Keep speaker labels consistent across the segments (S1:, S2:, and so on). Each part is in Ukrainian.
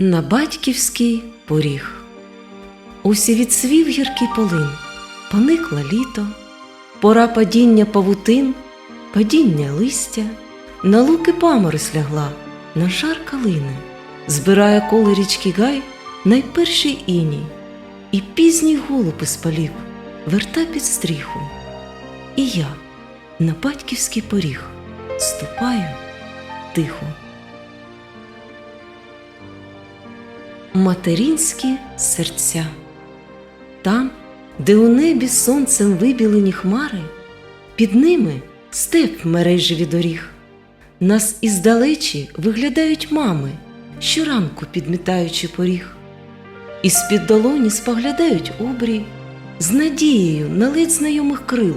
S1: На батьківський поріг. Усі відсвів гіркий полин, поникло літо, пора падіння павутин, падіння листя, на луки паморозь лягла, на жар калини, збирає коло річки гай найперший іній, і пізній голуб із полів верта під стріху. І я на батьківський поріг ступаю тихо. Материнські серця. Там, де у небі сонцем вибілені хмари, під ними степ мережеві доріг. Нас іздалечі виглядають мами, щоранку підмітаючи поріг. І з-під долоні споглядають обрій з надією на ледь знайомих крил,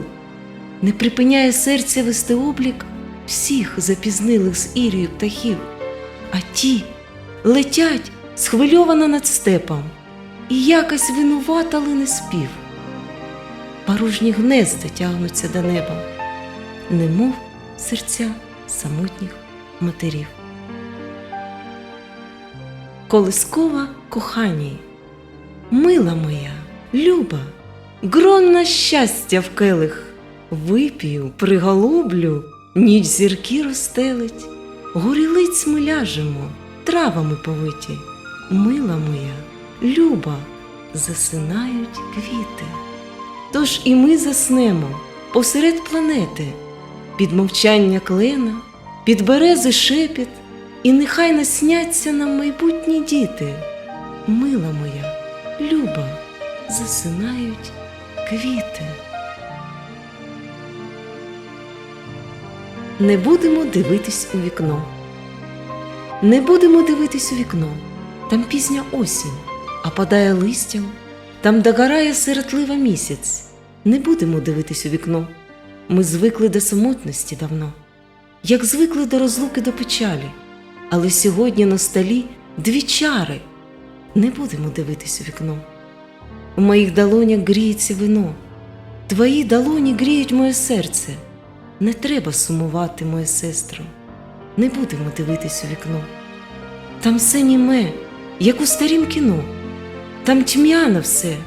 S1: не припиняє серця вести облік всіх запізнилих з ірію птахів, а ті летять схвильовано над степом, і якось винувата лине спів. Порожні гнезда тягнуться до неба, немов серця самотніх матерів. Колискова коханій, мила моя, люба, гронна щастя в келих, вип'ю, приголублю, ніч зірки розстелить, горілиць ми ляжемо, травами повиті, мила моя, люба, засинають квіти. Тож і ми заснемо посеред планети, під мовчання клена, під берези шепіт, і нехай насняться нам майбутні діти. Мила моя, люба, засинають квіти. Не будемо дивитись у вікно. Не будемо дивитись у вікно. Там пізня осінь, а падає листям, там догорає сиротлива місяць. Не будемо дивитись у вікно. Ми звикли до самотності давно, як звикли до розлуки до печалі. Але сьогодні на столі дві чари. Не будемо дивитись у вікно. У моїх долонях гріється вино, твої долоні гріють моє серце. Не треба сумувати, моє сестро, не будемо дивитись у вікно. Там все німе, як у старім кіно, там тьмяно все,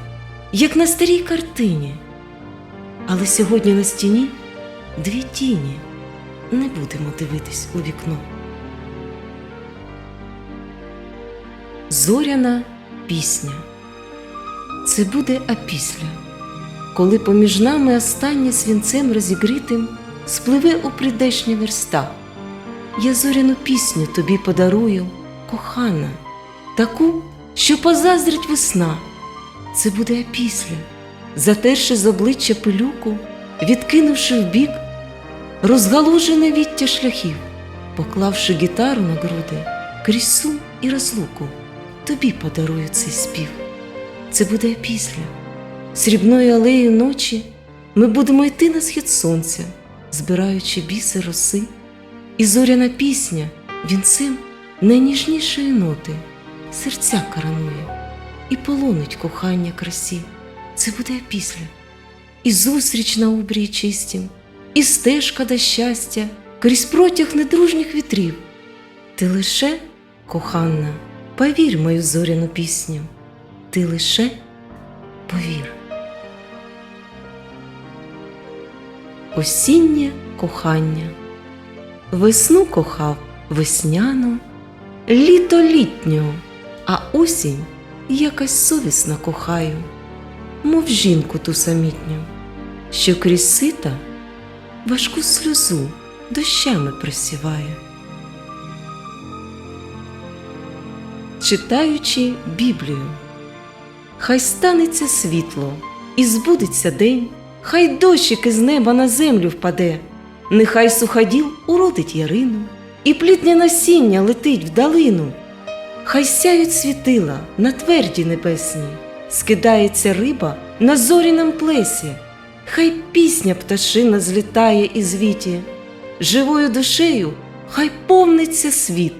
S1: як на старій картині. Але сьогодні на стіні дві тіні, не будемо дивитись у вікно. Зоряна пісня. Це буде опісля, коли поміж нами останнє свінцем розігрітим спливе у придешня верста. Я зоряну пісню тобі подарую, кохана, таку, що позаздрить весна. Це буде опісля, затерши з обличчя пилюку, відкинувши вбік, розгалужене віття шляхів, поклавши гітару на груди, крізь сум і розлуку, тобі подарую цей спів. Це буде опісля, срібною алеєю ночі ми будемо йти на схід сонця, збираючи біси роси, і зоряна пісня вінцем найніжнішої ноти, серця коронує і полонить кохання красі. Це буде опісля, і зустріч на обрії чистім, і стежка до щастя крізь протяг недружніх вітрів. Ти лише, коханна, повір мою зоряну пісню, ти лише повір. Осіннє кохання. Весну кохав весняну, літо літнього, а осінь якась совісна кохаю, мов жінку ту самітню, що крізь сита важку сльозу дощами просіває. Читаючи Біблію, хай станеться світло, і збудеться день, хай дощик із неба на землю впаде, нехай суходіл уродить ярину, і плідне насіння летить в долину, хай сяють світила на тверді небесні, скидається риба на зоряному плесі, хай пісня пташина злітає із віті, живою душею хай повниться світ.